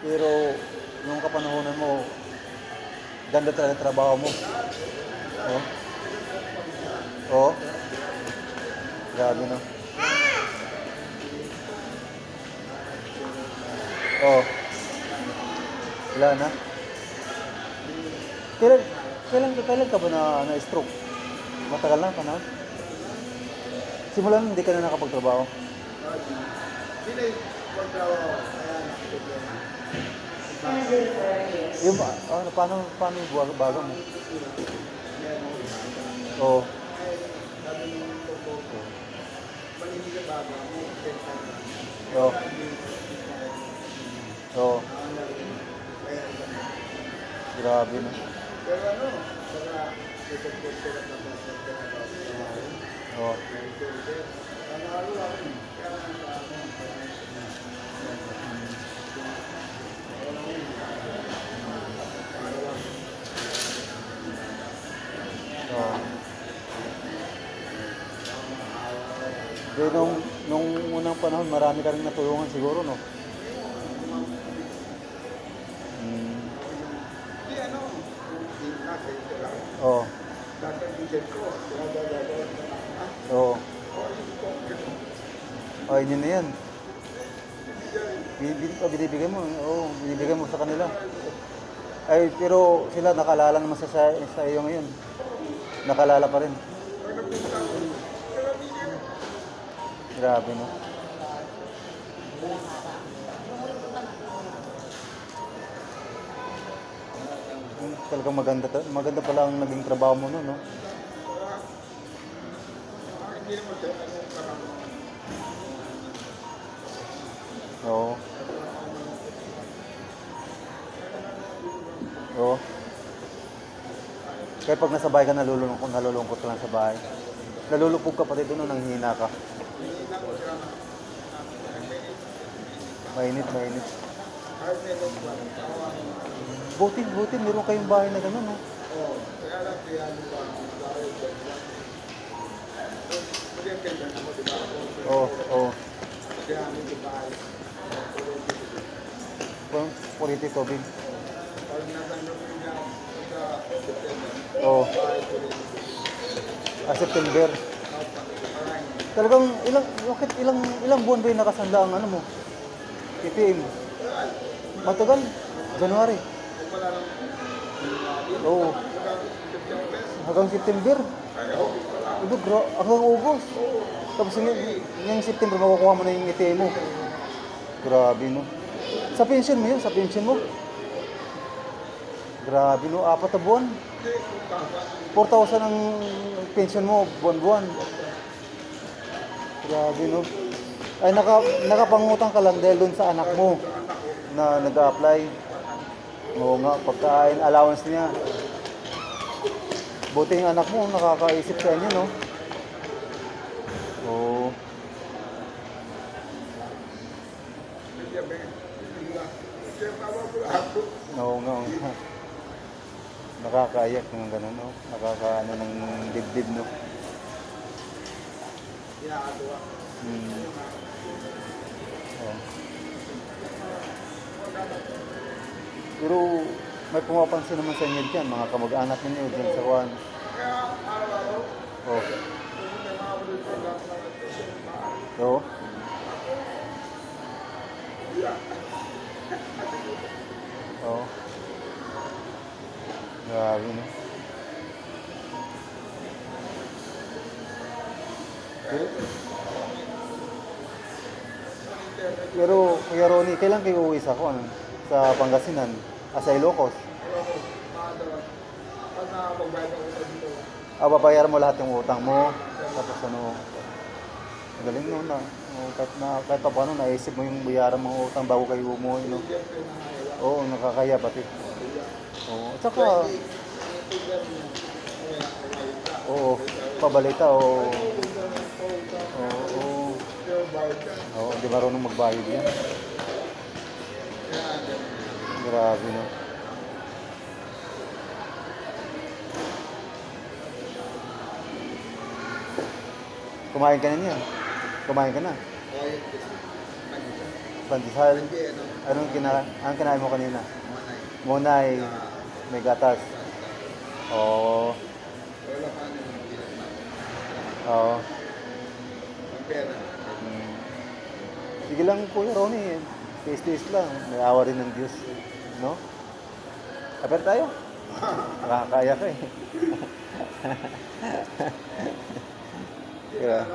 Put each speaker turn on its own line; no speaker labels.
Pero nung kapanahonan mo, ganda talaga trabaho mo. Oh. Oh. Grabe no. Oh. Wala na. Kailan, kailan, kailan ka ba na, na stroke? Matagal na panahon? Simulan hindi ka na nakapagtrabaho?
Sino yung pagtrabaho? Kaya
Yung ba, ano, paano, paano yung baga, baga mo? Oo.
bago mo, kaya
Oo. Oo. Grabe no.
Pero ano, saka na.
Oo.
Panalo
Di, nung, nung unang panahon, marami ka rin natulungan siguro, no? Mm. Oo.
Taas.
Oo.
O, yung ko,
Ay, yun na yan. Bin- oh, binibigay mo. Oo, binibigay mo sa kanila. Ay, pero sila nakalala naman sa, sa, sa iyo ngayon. Nakalala pa rin. Grabe, no? Talagang maganda, maganda pala ang naging trabaho mo no, no? Oo. Oo. Kaya pag nasa bahay ka, nalulungkot, nalulungkot lang sa bahay. Nalulupog ka pati doon, nanghihina ka. Mainit, mainit. Buti, buti, meron kayong bahay na gano'n, no?
Oo, kaya lang kaya?
Oo, oo. Pang
sa September,
Oo. Ah, September. Talagang ilang, bakit ilang, ilang buwan ba yung nakasanda ang ano mo? PPM. Matagal. January. Oo.
September,
Hanggang September. Iba, bro, hanggang August. Tapos yung, yung September, makukuha mo na yung ETA mo. Grabe, no? Sa pension mo yun, sa pension mo. Grabe, no? Apat na buwan. 4,000 ang pension mo, buwan-buwan. Grabe, no? Ay, naka, nakapangutang ka lang dahil dun sa anak mo na nag-apply. Oo nga, pagkain, allowance niya. Buti yung anak mo, nakakaisip sa inyo, no? Oo. Oo nga. oo nga. Nakakaiyak ng gano'n, no? Nakakaano ng dibdib, no? Hmm. Oo. Pero may pumapansin naman sa inyo dyan, mga kamag-anak ninyo dyan sa Juan. Oo. Oo. Oo. Grabe, no? Pero, pero Kuya Ronnie, kailan kayo uwi sa Juan? Sa Pangasinan? Ah, sa Ilocos?
Pag nakapagbayad ako dito,
Ah, babayaran mo lahat yung utang mo. Tapos ano, ang galing no, na, oh, kahit, na, kahit pa paano, naisip mo yung bayaran mong utang bago kayo umuwi, no? Oo, nakakaya pati. Oo, at saka, oo, pabalita, oo. Oo, oo. Oo, di marunong magbayad yan. Grabe, no? Kumain ka na niya? Kumain ka na? Pandesal?
Ano,
Anong kina ang kinain mo kanina? Munay, may gatas. Oo.
Ginagawa.
Oo.
Ang
Sige lang Kuya Ronnie, taste-taste lang. May awa rin ng Diyos. No? Kapit tayo. Nakakaya ka eh.
Na